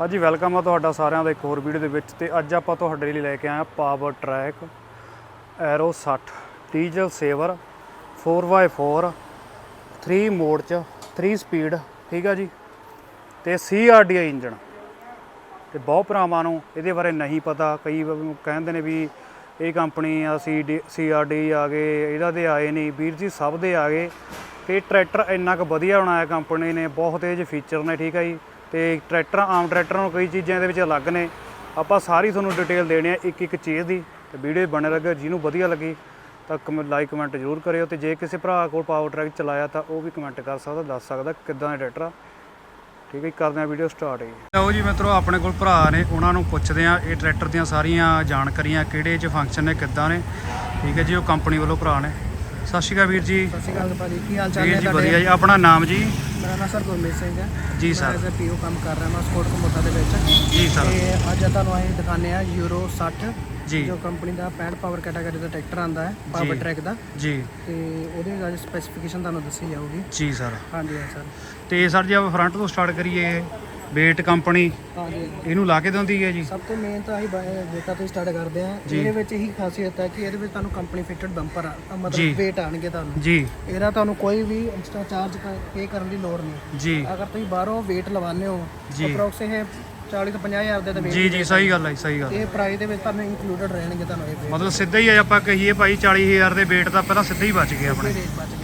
ਹਾਂਜੀ ਵੈਲਕਮ ਆ ਤੁਹਾਡਾ ਸਾਰਿਆਂ ਦਾ ਇੱਕ ਹੋਰ ਵੀਡੀਓ ਦੇ ਵਿੱਚ ਤੇ ਅੱਜ ਆਪਾਂ ਤੁਹਾਡੇ ਲਈ ਲੈ ਕੇ ਆਏ ਆ Powertrac Euro 60 diesel saver 4x4 3 mode ਚ 3 ਸਪੀਡ ਠੀਕ ਆ ਜੀ? ਤੇ CRDI ਇੰਜਨ ਤੇ ਬਹੁਤ ਭਰਾਵਾਂ ਨੂੰ ਇਹਦੇ ਬਾਰੇ ਨਹੀਂ ਪਤਾ, ਕਈ ਕਹਿੰਦੇ ਨੇ ਵੀ ਇਹ ਕੰਪਨੀ ਆ ਸੀ ਸੀਆਰਡੀ ਆ ਗਏ, ਇਹਦਾ ਦੇ ਆਏ ਨਹੀਂ। ਵੀਰ ਜੀ, ਸਭ ਦੇ ਆ ਗਏ। ਤੇ ਟਰੈਕਟਰ ਇੰਨਾ ਕੁ ਵਧੀਆ ਬਣਾਇਆ ਕੰਪਨੀ ਨੇ, ਬਹੁਤ ਇਹਦੇ ਫੀਚਰ ਨੇ, ਠੀਕ ਆ ਜੀ? ਤੇ ਟਰੈਕਟਰ ਆਮ ਟਰੈਕਟਰ ਨੂੰ ਕਈ ਚੀਜ਼ਾਂ ਇਹਦੇ ਵਿੱਚ ਅਲੱਗ ਨੇ। ਆਪਾਂ ਸਾਰੀ ਤੁਹਾਨੂੰ ਡਿਟੇਲ ਦੇਣੀ ਆ ਇੱਕ ਇੱਕ ਚੀਜ਼ ਦੀ ਤੇ ਵੀਡੀਓ ਬਣੇ ਲੱਗੇ ਜਿਹਨੂੰ ਵਧੀਆ ਲੱਗੀ ਤਾਂ ਲਾਈਕ ਕਮੈਂਟ ਜ਼ਰੂਰ ਕਰਿਓ ਤੇ ਜੇ ਕਿਸੇ ਭਰਾ ਕੋਲ ਪਾਵਰ ਟਰੈਕ ਚਲਾਇਆ ਤਾਂ ਉਹ ਵੀ ਕਮੈਂਟ ਕਰ ਸਕਦਾ ਦੱਸ ਸਕਦਾ ਕਿੱਦਾਂ ਦਾ ਟਰੈਕਟਰ ਆ। ਠੀਕ ਹੈ ਜੀ, ਕਰਦੇ ਆ ਵੀਡੀਓ ਸਟਾਰਟ ਜੀ। ਲਓ ਜੀ ਮਿੱਤਰੋ ਆਪਣੇ ਕੋਲ ਭਰਾ ਨੇ ਉਹਨਾਂ ਨੂੰ ਪੁੱਛਦੇ ਆ ਇਹ ਟਰੈਕਟਰ ਦੀਆਂ ਸਾਰੀਆਂ ਜਾਣਕਾਰੀਆਂ ਕਿਹੜੇ ਚ ਫੰਕਸ਼ਨ ਨੇ ਕਿੱਦਾਂ ਨੇ। ਠੀਕ ਹੈ ਜੀ ਉਹ ਕੰਪਨੀ ਵੱਲੋਂ ਭਰਾ ਨੇ। ਸਤਿ ਸ਼੍ਰੀ ਅਕਾਲ ਵੀਰ ਜੀ। ਸਤਿ ਸ਼੍ਰੀ ਅਕਾਲ ਭਾਜੀ ਕੀ ਹਾਲ ਚਾਲ ਵੀਰ ਹੈ ਜੀ ਵਧੀਆ ਜੀ। ਆਪਣਾ ਨਾਮ ਜੀ? ਮੇਰਾ ਨਾਮ ਸਰ ਗੁਰਮੀਤ ਸਿੰਘ ਹੈ। ਜੀ ਸਰ। ਐਜ਼ ਅ ਪੀਓ ਕੰਮ ਕਰ ਰਿਹਾ ਮੈਂ ਸਪੋਰਟ ਕੰਪੋਟਾ ਦੇ ਵਿੱਚ। ਜੀ ਸਰ। ਤੇ ਅੱਜ ਤੁਹਾਨੂੰ ਅਸੀਂ ਦਿਖਾਉਂਦੇ ਆ ਯੂਰੋ 60 ਜੀ। ਜੋ ਕੰਪਨੀ ਦਾ 65 ਪਾਵਰ ਕੈਟਾਗਰੀ ਦਾ ਟਰੈਕਟਰ ਆਂਦਾ ਹੈ ਪਾਵਰ। ਟਰੈਕ ਦਾ। ਜੀ। ਤੇ ਉਹਦੇ ਅੱਜ ਸਪੈਸੀਫਿਕੇਸ਼ਨ ਤੁਹਾਨੂੰ ਦੱਸੀ ਜਾਊਗੀ। ਜੀ ਸਰ। ਹਾਂਜੀ ਹਾਂ ਸਰ। ਤੇ ਸਰ ਜੇ ਆਪਾਂ ਫਰੰਟ ਤੋਂ ਸਟਾਰਟ ਕਰੀਏ। ਵੇਟ ਕੰਪਨੀ ਹਾਂਜੀ ਇਹਨੂੰ ਲਾ ਕੇ ਦਿੰਦੀ ਹੈ ਜੀ? ਸਭ ਤੋਂ ਮੇਨ ਤਾਂ ਅਸੀਂ ਬੇਟਾ ਤੋਂ ਸਟਾਰਟ ਕਰਦੇ ਆ। ਜੀ। ਇਹਦੇ ਵਿੱਚ ਇਹੀ ਖਾਸੀਅਤ ਹੈ ਕਿ ਇਹਦੇ ਵਿੱਚ ਤੁਹਾਨੂੰ ਕੰਪਨੀ ਫਿਟਡ ਬੰਪਰ ਆ ਜੀ। ਮਤਲਬ ਵੇਟ ਆਣਗੇ ਤੁਹਾਨੂੰ। ਜੀ। ਇਹਦਾ ਤੁਹਾਨੂੰ ਕੋਈ ਵੀ ਐਕਸਟਰਾ ਚਾਰਜ ਪੇ ਕਰਨ ਦੀ ਲੋੜ ਨਹੀਂ। ਜੀ। ਅਗਰ ਤੁਸੀਂ ਬਾਹਰੋਂ weight ਲਵਾਉਂਦੇ ਹੋ ਜੀ। ਅਪਰੋਕਸ ਇਹ 40 ਤੋਂ 50 ਹਜ਼ਾਰ ਦੇ ਤਾਂ weight ਜੀ ਜੀ ਸਹੀ ਗੱਲ ਹੈ ਸਹੀ ਗੱਲ ਹੈ। ਇਹ ਪ੍ਰਾਈਸ ਦੇ ਵਿੱਚ ਤੁਹਾਨੂੰ ਇਨਕਲੂਡਡ ਰਹਿਣਗੇ ਤੁਹਾਨੂੰ ਇਹ weight ਮਤਲਬ ਸਿੱਧਾ ਹੀ ਆ ਆਪਾਂ ਕਹੀਏ ਭਾਈ 40000 ਦੇ ਵੇਟ ਤਾਂ ਪਹਿਲਾਂ ਸਿੱਧਾ ਹੀ ਬਚ ਗਿਆ ਆਪਣੇ।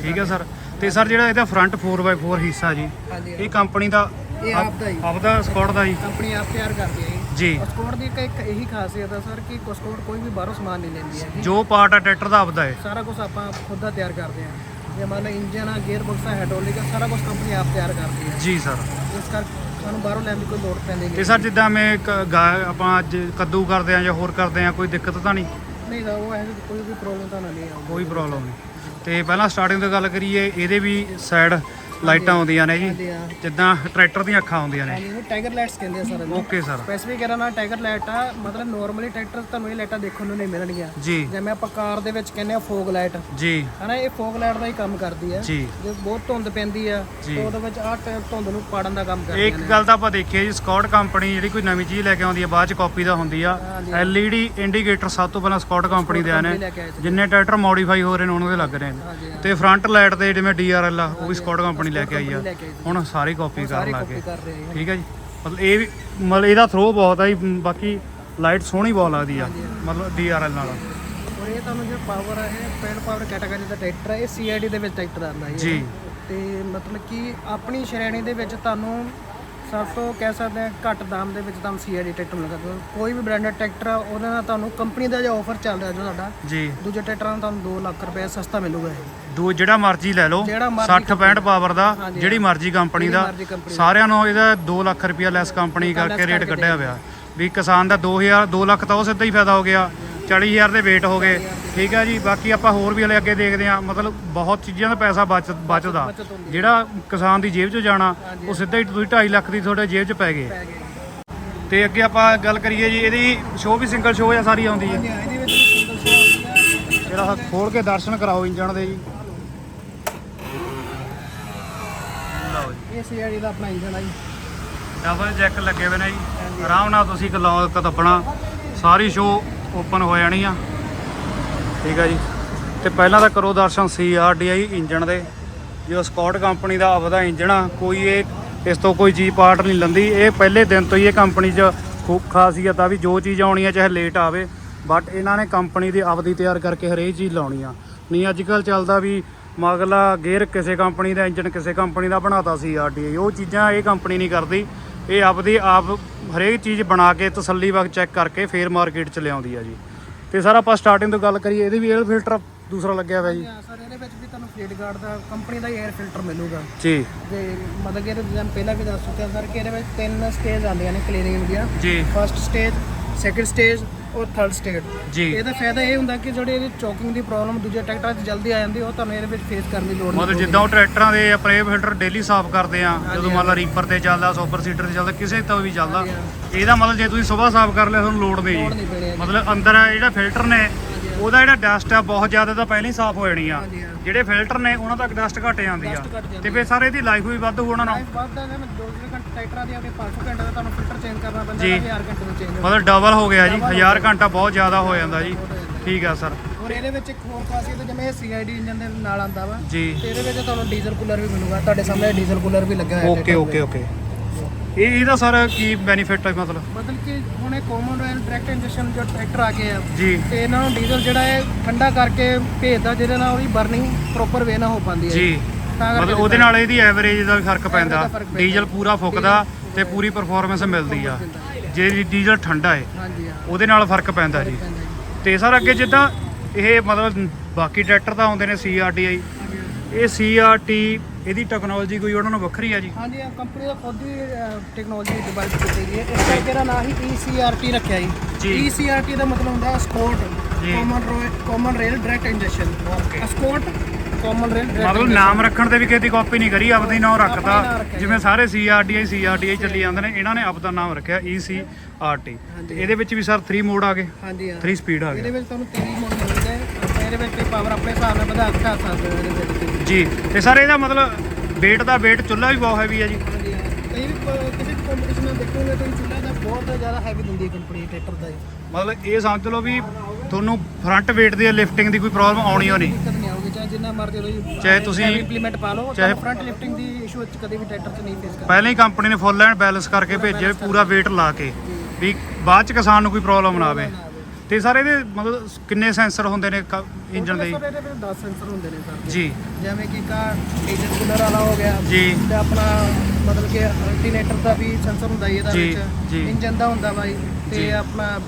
ਠੀਕ ਹੈ ਸਰ? ਤੇ ਸਰ ਜਿਹੜਾ ਇਹਦਾ ਫਰੰਟ 4x4 ਹਿੱਸਾ ਜੀ ਹਾਂਜੀ ਇਹ ਕੰਪਨੀ ਦਾ ਇਹ ਆਪ ਦਾ ਹੀ। ਆਪਦਾ ਸਕਾਟ ਦਾ ਜੀ ਕੰਪਨੀ ਆਪ ਤਿਆਰ ਕਰਦੀ ਹੈ ਜੀ। ਸਕੋਰ ਦੀ ਇੱਕ ਇੱਕ ਇਹੀ ਖਾਸੀਅਤ ਹੈ ਸਰ ਕਿ ਸਕੋਰ ਕੋਈ ਵੀ ਬਾਹਰੋਂ ਸਮਾਨ ਨਹੀਂ ਲੈਂਦੀ ਹੈ ਜੋ ਪਾਰਟ ਆ ਟਰੈਕਟਰ ਦਾ ਆਪਦਾ ਹੈ ਸਾਰਾ ਕੁਝ ਆਪਾਂ ਖੁਦ ਦਾ ਤਿਆਰ ਕਰਦੇ ਹਾਂ ਜੇ ਮੰਨ ਲਓ ਇੰਜਨ ਆ ਗੇਅਰ ਬਾਕਸ ਆ ਹਾਈਡ੍ਰੋਲਿਕ ਆ ਸਾਰਾ ਕੁਝ ਕੰਪਨੀ ਆਪ ਤਿਆਰ ਕਰਦੀ ਹੈ ਜੀ ਸਰ ਇਸ ਕਰਕੇ ਸਾਨੂੰ ਬਾਹਰੋਂ ਲੈਣ ਦੀ ਕੋਈ ਲੋੜ ਪੈਂਦੀ ਤੇ ਨਹੀਂ ਸਰ ਜਿੱਦਾਂ ਮੈਂ ਕ- ਗਾ- ਆਪਾਂ ਅੱਜ ਕੱਦੂ ਕਰਦੇ ਆ ਜਾਂ ਹੋਰ ਕਰਦੇ ਆ ਕੋਈ ਦਿੱਕਤ ਤਾਂ ਨਹੀਂ? ਨਹੀਂ ਤਾਂ ਉਹ ਐਸੀ ਕੋਈ ਵੀ ਪ੍ਰੋਬਲਮ ਤਾਂ ਨਹੀਂ ਆਉਂਦੀ ਕੋਈ ਪ੍ਰੋਬਲਮ ਨਹੀਂ। ਤੇ ਪਹਿਲਾਂ ਸਟਾਰਟਿੰਗ ਤੋਂ ਗੱਲ ਕਰੀਏ ਇਹਦੇ ਵੀ ਸਾਈਡ ਲਾਈਟਾਂ ਆਉਂਦੀਆਂ ਨੇ ਜੀ। ਹਾਂਜੀ ਹਾਂ ਜਿੱਦਾਂ ਟਰੈਕਟਰ ਦੀਆਂ ਅੱਖਾਂ ਆਉਂਦੀਆਂ ਨੇ। ਹਾਂਜੀ ਇਹ ਟਾਈਗਰ ਲਾਈਟਸ ਕਹਿੰਦੇ ਆ ਸਰ ਇਹਨੂੰ। ਓਕੇ ਸਰ ਸਪੈਸੀਫਿਕ ਇਹਦਾ ਨਾਲ ਟਾਈਗਰ ਲਾਈਟ ਆ ਮਤਲਬ ਨਾਰਮਲੀ ਟਰੈਕਟਰ ਤੁਹਾਨੂੰ ਇਹ ਲਾਈਟਾਂ ਦੇਖਣ ਨੂੰ ਨਹੀਂ ਮਿਲਣਗੀਆਂ। ਜੀ। ਜਿਵੇਂ ਆਪਾਂ ਕਾਰ ਦੇ ਵਿੱਚ ਕਹਿੰਦੇ ਆ ਫੋਗ ਲਾਈਟ ਜੀ। ਹਨਾ ਇਹ ਫੋਗ ਲਾਈਟ ਦਾ ਹੀ ਕੰਮ ਕਰਦੀ ਹੈ ਜੀ। ਜੇ ਬਹੁਤ ਧੁੰਦ ਪੈਂਦੀ ਆ ਜੀ। ਤਾਂ ਉਹਦੇ ਵਿੱਚ ਆਹ ਟਾਈਪ ਧੁੰਦ ਨੂੰ ਪਾੜਨ ਦਾ ਕੰਮ ਕਰਦੀ ਇੱਕ ਗੱਲ ਤਾਂ ਆਪਾਂ ਦੇਖੀਏ ਜੀ ਸਕਾਟ ਕੰਪਨੀ ਜਿਹੜੀ ਕੋਈ ਨਵੀਂ ਚੀਜ਼ ਲੈ ਕੇ ਆਉਂਦੀ ਹੈ ਬਾਅਦ ਚ ਕਾਪੀ ਦਾ ਹੁੰਦੀ ਆ। ਹਾਂਜੀ। LED ਇੰਡੀਕੇਟਰ ਸਭ ਤੋਂ ਪਹਿਲਾਂ ਸਕਾਟ ਕੰਪਨੀ ਦੇ ਆਏ ਨੇ। ਲੈ ਕੇ ਆਏ ਸੀ। ਜਿੰਨੇ ਟਰੈਕਟਰ ਮੋਡੀਫਾਈ ਹੋ ਰਹੇ ਨੇ ਉਹਨਾਂ ਦੇ ਲੱਗ ਰਹੇ ਨੇ। ਹਾਂਜੀ ਤੇ ਫਰੰਟ ਲਾਈਟ ਤੇ ਜਿਵੇਂ DRL ਆ ਉਹ ਵੀ ਸਕਾਟ ਕੰਪਨੀ ਲੈ ਕੇ ਆਈ ਆ। ਹੁਣ ਸਾਰੀ ਕਾਪੀ ਕਰਨ ਲੱਗ ਆ। ਠੀਕ ਹੈ ਜੀ? ਮਤਲਬ ਇਹ ਵੀ ਮਤਲਬ ਇਹਦਾ ਥਰੋ ਬਹੁਤ ਆ ਜੀ ਬਾਕੀ ਲਾਈਟ ਸੋਹਣੀ ਬਹੁਤ ਲੱਗਦੀ ਆ। ਮਤਲਬ DRL ਨਾਲ। ਔਰ ਇਹ ਤੁਹਾਨੂੰ ਜਿਹੜਾ ਪਾਵਰ ਹੈ ਇਹ ਪੈਡ ਪਾਵਰ ਕੈਟਾਗਰੀ ਦਾ ਟਰੈਕਟਰ ਹੈ ਇਹ CID ਦੇ ਵਿੱਚ ਟਰੈਕਟਰ ਆਉਂਦਾ ਹੈ ਜੀ। ਤੇ ਮਤਲਬ ਕਿ ਆਪਣੀ ਸ਼੍ਰੇਣੀ ਦੇ ਵਿੱਚ ਤੁਹਾਨੂੰ ਸਭ ਤੋਂ ਕਹਿ ਸਕਦੇ ਆ ਘੱਟ ਦਾਮ ਦੇ ਵਿੱਚ ਤੁਹਾਨੂੰ CID ਟਰੈਕਟਰ ਮਿਲੇਗਾ ਕੋਈ ਵੀ ਬ੍ਰਾਂਡਡ ਟਰੈਕਟਰ ਆ ਉਹਦੇ ਨਾਲ ਤੁਹਾਨੂੰ ਕੰਪਨੀ ਦਾ ਜੋ ਆਫਰ ਚੱਲ ਰਿਹਾ ਜੋ ਸਾਡਾ ਜੀ। ਦੂਜੇ ਟਰੈਕਟਰਾਂ ਨਾਲ ਤੁਹਾਨੂੰ 2 ਲੱਖ ਰੁਪਏ ਸਸਤਾ ਮਿਲੂਗਾ ਇਹ। ਦੋ ਜਿਹੜਾ ਮਰਜ਼ੀ ਲੈ ਲਓ ਜਿਹੜਾ ਮਰਜ਼ੀ 60 65 ਪਾਵਰ ਦਾ ਜਿਹੜੀ ਮਰਜ਼ੀ ਕੰਪਨੀ ਦਾ ਸਾਰਿਆਂ ਨੂੰ ਇਹਦਾ 2 ਲੱਖ ਰੁਪਇਆ ਲੈਸ ਕੰਪਨੀ ਕਰਕੇ ਰੇਟ ਕੱਢਿਆ ਹੋਇਆ ਵੀ ਕਿਸਾਨ ਦਾ 2000 2 ਲੱਖ ਤਾਂ ਉਹ ਸਿੱਧਾ ਹੀ ਫਾਇਦਾ ਹੋ ਗਿਆ। 40000 ਦੇ ਵੇਟ ਹੋ ਗਏ। ਠੀਕ ਹੈ ਜੀ ਬਾਕੀ ਆਪਾਂ ਹੋਰ ਵੀ ਹਲੇ ਅੱਗੇ ਦੇਖਦੇ ਹਾਂ। ਮਤਲਬ ਬਹੁਤ ਚੀਜ਼ਾਂ ਦਾ ਪੈਸਾ ਬਚ ਬਚਦਾ। ਜਿਹੜਾ ਕਿਸਾਨ ਦੀ ਜੇਬ 'ਚ ਜਾਣਾ ਉਹ ਸਿੱਧਾ ਹੀ ਤੁਸੀਂ 2.5 ਲੱਖ ਦੀ ਤੁਹਾਡੇ ਜੇਬ 'ਚ ਪੈ ਗਏ। ਤੇ ਅੱਗੇ ਆਪਾਂ ਗੱਲ ਕਰੀਏ ਜੀ ਇਹਦੀ ਸ਼ੋਅ ਵੀ ਸਿੰਗਲ ਸ਼ੋਅ ਆ ਸਾਰੀ ਆਉਂਦੀ ਹੈ? ਜਿਹੜਾ ਖੋਲ ਕੇ ਦਰਸ਼ਨ ਕਰਾਓ ਇੰਜਣ ਦੇ ਜੀ। ਲਓ ਜੀ। ਇਹ CID ਦਾ ਆਪਣਾ ਇੰਜਨ ਆ ਜੀ। ਡਬਲ ਜੈਕ ਲੱਗੇ ਹੋਏ ਨੇ ਜੀ। ਆਰਾਮ ਨਾਲ ਤੁਸੀਂ ਕਲੌਕ ਦੱਬਣਾ ਸਾਰੀ ਸ਼ੋ ਓਪਨ ਹੋ ਜਾਣੀ ਆ। ਠੀਕ ਆ ਜੀ। ਤੇ ਪਹਿਲਾਂ ਤਾਂ ਕਰੋ ਦਰਸ਼ਨ CRDI ਇੰਜਣ ਦੇ। ਜੋ ਸਕਾਟ ਕੰਪਨੀ ਦਾ ਆਪਦਾ ਇੰਜਣ ਆ, ਕੋਈ ਇਹ ਇਸ ਤੋਂ ਕੋਈ ਜੀ ਪਾਰਟ ਨਹੀਂ ਲੰਦੀ। ਇਹ ਪਹਿਲੇ ਦਿਨ ਤੋਂ ਹੀ ਇਹ ਕੰਪਨੀ 'ਚ ਖੂਬ ਖਾਸੀਅਤ ਆ ਵੀ ਜੋ ਚੀਜ਼ ਆਉਣੀ ਆ, ਚਾਹੇ ਲੇਟ ਆਵੇ। ਬਟ ਇਹਨਾਂ ਨੇ ਕੰਪਨੀ ਦੀ ਆਪਦੀ ਤਿਆਰ ਕਰਕੇ ਹਰੇਕ ਚੀਜ਼ ਲਾਉਣੀ ਆ। ਨਹੀਂ ਅੱਜ ਕੱਲ ਚੱਲਦਾ ਵੀ ਮਗਲਾ ਗੇਅਰ ਕਿਸੇ ਕੰਪਨੀ ਦਾ ਇੰਜਨ ਕਿਸੇ ਕੰਪਨੀ ਦਾ ਬਣਾਤਾ ਸੀ ਆਰਡੀਆਈ ਉਹ ਚੀਜ਼ਾਂ ਇਹ ਕੰਪਨੀ ਨਹੀਂ ਕਰਦੀ। ਇਹ ਆਪਦੀ ਆਪ ਹਰੇਕ ਚੀਜ਼ ਬਣਾ ਕੇ ਤਸੱਲੀ ਵਕਤ ਚੈੱਕ ਕਰਕੇ ਫੇਰ ਮਾਰਕੀਟ 'ਚ ਲਿਆਉਂਦੀ ਆ ਜੀ। ਤੇ ਸਰ ਆਪਾਂ ਸਟਾਰਟਿੰਗ ਤੋਂ ਗੱਲ ਕਰੀਏ ਇਹਦੇ ਵੀ 에ਅਰ ਫਿਲਟਰ ਦੂਸਰਾ ਲੱਗਿਆ ਹੋਇਆ ਜੀ। ਹਾਂ ਸਰ ਇਹਦੇ ਵਿੱਚ ਵੀ ਤੁਹਾਨੂੰ ਫੀਡ ਗਾਰਡ ਦਾ ਕੰਪਨੀ ਦਾ 에ਅਰ ਫਿਲਟਰ ਮਿਲੂਗਾ। ਜੀ। ਤੇ ਮਤਲਬ ਕਿ ਇਹਦੇ ਜਿਵੇਂ ਪਹਿਲਾਂ ਵੀ ਦੱਸ ਚੁੱਕਿਆ ਸਰ ਕਿ ਇਹਦੇ ਵਿੱਚ ਤਿੰਨ ਸਟੇਜ ਆਉਂਦੀਆਂ ਨੇ ਕਲੀਨਿੰਗ ਦੀਆਂ। ਜੀ। ਫਰਸਟ ਸਟੇਜ ਸੈਕੰਡ ਸਟੇਜ ਔਰ ਥਰਡ ਸਟੇਜ ਜੀ। ਇਹਦਾ ਫਾਇਦਾ ਇਹ ਹੁੰਦਾ ਕਿ ਜਿਹੜੀ ਇਹਦੀ ਚੋਕਿੰਗ ਦੀ ਪ੍ਰੋਬਲਮ ਦੂਜੇ ਟਰੈਕਟਰਾਂ 'ਚ ਜਲਦੀ ਆ ਜਾਂਦੀ ਉਹ ਤੁਹਾਨੂੰ ਇਹਦੇ ਵਿੱਚ ਫੇਸ ਕਰਨ ਦੀ ਲੋੜ ਨਹੀਂ ਮਤਲਬ ਜਿੱਦਾਂ ਉਹ ਟਰੈਕਟਰਾਂ ਦੇ ਆਪਣੇ ਫਿਲਟਰ ਡੇਲੀ ਸਾਫ਼ ਕਰਦੇ ਆ ਜਦੋਂ ਮੰਨ ਲਾ ਰੀਪਰ ਤੇ ਚੱਲਦਾ ਸੁਪਰ ਸੀਟਰ ਤੇ ਚੱਲਦਾ ਕਿਸੇ ਤੋਂ ਵੀ ਚੱਲਦਾ ਇਹਦਾ ਮਤਲਬ ਜੇ ਤੁਸੀਂ ਸਵੇਰ ਸਾਫ਼ ਕਰ ਲਿਆ ਤੁਹਾਨੂੰ ਲੋੜ ਨਹੀਂ ਲੋੜ ਜੀ। ਨਹੀਂ ਪੈਣੀ ਹੈਗੀ। ਮਤਲਬ ਅੰਦਰ ਜਿਹੜਾ ਫਿਲਟਰ ਨੇ ਉਹਦਾ ਜਿਹੜਾ ਡਸਟ ਆ ਬਹੁਤ ਜ਼ਿਆਦਾ ਤਾਂ ਪਹਿਲਾਂ ਹੀ ਸਾਫ਼ ਹੋ ਜਾਣੀ ਆ। ਹਾਂਜੀ, ਹਾਂ। ਜਿਹੜੇ ਫਿਲਟਰ ਨੇ ਉਹਨਾਂ ਤੱਕ ਡਸਟ ਘਟ ਜਾਂਦੀ ਆ। Dust ਘੱਟ ਜਾਂਦੀ ਤੇ ਫਿਰ ਸਾਰੇ ਇਹਦੀ ਲਾਈਫ ਵੀ ਵੱਧ ਹੋਣਾ ਨਾ। ਲਾਈਫ ਵੱਧਦਾ ਹੈ ਮੈਂ ਦੋ ਤਿੰਨ ਘੰਟੇ ਟਰੈਕਟਰਾਂ ਦੀ ਆਪਣੀ 500 ਘੰਟੇ ਦਾ ਤੁਹਾਨੂੰ ਫਿਲਟਰ ਚੇਂਜ ਕਰਨਾ ਪੈਂਦਾ ਜੀ। 1000 ਘੰਟੇ ਦਾ ਚੇਂਜ ਮਤਲਬ ਡਬਲ ਹੋ ਗਿਆ ਜੀ 1000 ਘੰਟਾ ਬਹੁਤ ਜ਼ਿਆਦਾ ਹੋ ਜਾਂਦਾ ਜੀ। ਠੀਕ ਆ ਸਰ ਔਰ ਇਹਦੇ ਵਿੱਚ ਇੱਕ ਹੋਰ ਖਾਸੀਅਤ ਜਿਵੇਂ ਇਹ ਸੀਆਈਡੀ ਇੰਜਨ ਦੇ ਨਾਲ ਆਂਦਾ ਵਾ। ਜੀ। ਤੇ ਇਹਦੇ ਵਿੱਚ ਤੁਹਾਨੂੰ ਡੀਜ਼ਲ ਕੂਲਰ ਵੀ ਮਿਲੂਗਾ। ਤੁਹਾਡੇ ਸਾਹਮਣੇ ਡੀਜ਼ਲ ਕੂਲਰ ਵੀ ਲੱਗਾ ਹੋਇਆ ਓਕੇ ਓਕੇ ਓਕੇ ਇਹ ਇਹਦਾ ਸਰ ਕੀ ਬੈਨੀਫਿਟ ਹੈ ਮਤਲਬ? ਮਤਲਬ ਕਿ ਹੁਣ ਇਹ ਕਾਮਨ ਰੋਇਲ ਡਾਇਰੈਕਟ ਇੰਜੈਕਸ਼ਨ ਜੋ ਟਰੈਕਟਰ ਆ ਗਏ ਆ ਜੀ। ਤੇ ਇਹਨਾਂ ਨੂੰ ਡੀਜ਼ਲ ਜਿਹੜਾ ਹੈ ਠੰਡਾ ਕਰਕੇ ਭੇਜਦਾ ਜਿਹਦੇ ਨਾਲ ਉਹਦੀ ਬਰਨਿੰਗ ਪ੍ਰੋਪਰ ਵੇ ਨਾਲ ਹੋ ਪਾਉਂਦੀ ਹੈ ਜੀ। ਤਾਂ ਕਰਕੇ ਮਤਲਬ ਉਹਦੇ ਨਾਲ ਇਹਦੀ ਐਵਰੇਜ ਦਾ ਵੀ ਫ਼ਰਕ ਪੈਂਦਾ। ਦਾ ਫ਼ਰਕ ਪੈਂਦਾ। ਡੀਜ਼ਲ ਪੂਰਾ ਫੁੱਕਦਾ ਤੇ ਪੂਰੀ ਪਰਫਾਰਮੈਂਸ ਮਿਲਦੀ ਆ। ਜੇ ਡੀਜ਼ਲ ਠੰਡਾ ਹੈ ਹਾਂਜੀ ਹਾਂ। ਉਹਦੇ ਨਾਲ ਫ਼ਰਕ ਪੈਂਦਾ ਜੀ। ਪੈਂਦਾ ਜੀ। ਤੇ ਸਰ ਅੱਗੇ ਜਿੱਦਾਂ ਇਹ ਮਤਲਬ ਬਾਕੀ ਟਰੈਕਟਰ ਤਾਂ ਆਉਂਦੇ ਨੇ CRTI ਇਹ CRT ਇਹਦੀ ਟੈਕਨੋਲੋਜੀ ਕੋਈ ਉਹਨਾਂ ਨੂੰ ਵੱਖਰੀ ਆ ਜੀ? ਹਾਂਜੀ ਇਹ ਕੰਪਨੀ ਦਾ ਖੁਦ ਹੀ ਟੈਕਨੋਲੋਜੀ ਡਿਵੈਲਪ ਕੀਤੀ ਗਈ ਹੈ। ਇਸ ਕਰਕੇ ਇਹਦਾ ਨਾਂ ਹੀ ECRT ਰੱਖਿਆ ਜੀ। ECRT ਦਾ ਮਤਲਬ ਹੁੰਦਾ squad. Common common rail direct injection okay squad common rail ਮਤਲਬ ਨਾਮ ਰੱਖਣ ਤੇ ਵੀ ਦੀ ਕਾਪੀ ਨਹੀਂ ਕਰੀ ਆਪਦਾ ਨਾਮ ਰੱਖਿਆ ਜਿਵੇਂ ਸਾਰੇ CRTI CRTI ਚੱਲੀ ਜਾਂਦੇ ਨੇ ਇਹਨਾਂ ਨੇ ਆਪਦਾ ਨਾਮ ਰੱਖਿਆ ECRT ਤੇ ਇਹਦੇ ਵਿੱਚ ਵੀ ਸਰ 3 ਮੋਡ ਆ ਗਏ। ਹਾਂਜੀ ਹਾਂ। 3 ਸਪੀਡ ਆ ਇਹਦੇ ਗਏ ਵਿੱਚ ਤੁਹਾਨੂੰ 3 ਮੋਡ ਆਪਾਂ ਇਹਦੇ ਵਿੱਚ ਪਾਵਰ ਆਪਣੇ ਹਿਸਾਬ ਨਾਲ ਵਧਾ ਘਟਾ ਸਕਦੇ ਹੋ ਇਹਦੇ ਵਿੱਚ। ਜੀ। ਤੇ ਸਰ ਇਹਦਾ ਮਤਲਬ weight ਦਾ weight ਚੁੱਲ੍ਹਾ ਵੀ ਬਹੁਤ ਹੈਵੀ ਆ ਜੀ। ਹਾਂਜੀ ਹਾਂ। ਕਈ ਵੀ ਕਿਸੇ ਕੰਪੀਟੀਸ਼ਨ ਨਾਲ ਦੇਖੋਗੇ ਤਾਂ ਚੁੱਲ੍ਹਾ ਦਾ ਬਹੁਤ ਜ਼ਿਆਦਾ ਹੈਵੀ ਦਿੰਦੀ ਹੈ ਕੰਪਨੀ ਟਰੈਕਟਰ ਦਾ ਜੀ ਮਤਲਬ ਇਹ ਸਮਝ ਲਓ ਵੀ ਤੁਹਾਨੂੰ ਫਰੰਟ weight ਦੀ ਲਿਫਟਿੰਗ ਦੀ ਕੋਈ ਪ੍ਰੋਬਲਮ ਆਉਣੀ ਓ ਨਹੀਂ। ਦਿੱਕਤ ਨਹੀਂ ਆਊਗੀ ਚਾਹੇ ਜਿੰਨਾ ਮਰਜ਼ੀ ਲੋ ਜੀ ਚਾਹੇ ਤੁਸੀਂ- ਇੰਪਲੀਮੈਂਟ ਪਾ ਲਓ ਚਾਹੇ- ਫਰੰਟ ਲਿਫਟਿੰਗ ਦੀ ਇਸ਼ੂ ਕਦੇ ਵੀ ਟਰੈਕਟਰ 'ਚ ਨਹੀਂ ਫੇਸ ਕਰਨਾ। ਪਹਿਲਾਂ ਹੀ ਕੰਪਨੀ ਨੇ ਫੁੱਲ ਐਂਡ ਬੈਲੈਂਸ ਕਰਕੇ ਭੇਜੇ ਪੂਰਾ weight ਲਾ ਕੇ ਵੀ ਬਾਅਦ ਚ ਕਿਸਾਨ ਨੂੰ ਕੋਈ ਪ੍ਰੋਬਲਮ ਨਾ ਆਵੇ। ਤੇ ਸਰ ਇਹਦੇ ਮਤਲਬ ਕਿੰਨੇ ਸੈਂਸਰ ਹੁੰਦੇ ਨੇ ਇੰਜਨ ਦੇ? ਸਰ ਇਹਦੇ ਵਿੱਚ 10 ਸੈਂਸਰ ਹੁੰਦੇ ਨੇ ਸਰ। ਜੀ। ਜਿਵੇਂ ਕਿ ਕਾ ਡੀਜ਼ਲ ਕੂਲਰ ਵਾਲਾ ਹੋ ਗਿਆ ਜੀ। ਤੇ ਆਪਣਾ ਮਤਲਬ ਕਿ ਅਲਟਰਨੇਟਰ ਦਾ ਵੀ ਸੈਂਸਰ ਹੁੰਦਾ ਜੀ ਇਹਦਾ ਜੀ, ਵਿੱਚ। ਜੀ। ਇੰਜਨ ਦਾ ਹੁੰਦਾ ਬਾਈ ਜੀ। ਤੇ ਆਪਣਾ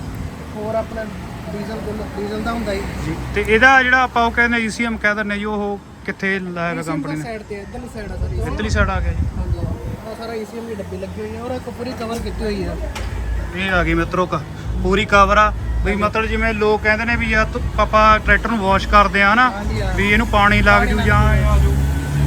ਹੋਰ ਆਪਣਾ ਡੀਜ਼ਲ ਡੀਜ਼ਲ ਦਾ ਹੁੰਦਾ ਜੀ। ਜੀ। ਤੇ ਇਹਦਾ ਜਿਹੜਾ ਆਪਾਂ ਉਹ ਕਹਿੰਦੇ ECM ਕਹਿ ਦਿੰਦੇ ਜੀ ਉਹ ਕਿੱਥੇ ਲਾਇਆ ਕੰਪਨੀ ਨੇ? ਸਾਈਡ ਤੇ ਇਧਰਲੀ ਸਾਈਡ ਆ ਸਰ। ਇੱਧਰਲੀ ਸਾਈਡ ਆ ਗਿਆ ਜੀ। ਹਾਂਜੀ। ਸਾਰਾ ECM ਦੀ ਡੱਬੀ ਲੱਗੀ ਹੋਈ ਹੈ ਔਰ ਇੱਕ ਪੂਰੀ ਕਵਰ ਕੀਤੀ ਹੋਈ ਹੈ ਇਹ ਆ ਗਈ ਮਿੱਤਰੋ ਕ- ਪੂਰੀ ਕਵਰ ਆ। ਵੀ ਮਤਲਬ ਜਿਵੇਂ ਲੋਕ ਕਹਿੰਦੇ ਨੇ ਵੀ ਯਾਰ ਤੂੰ ਪਾਪਾ ਟਰੈਕਟਰ ਨੂੰ ਵਾਸ਼ ਕਰਦੇ ਆ ਨਾ ਹਾਂਜੀ, ਹਾਂ। ਵੀ ਇਹਨੂੰ ਪਾਣੀ ਲੱਗ ਜੂ ਜਾਂ ਇਹ ਆ ਜੂ।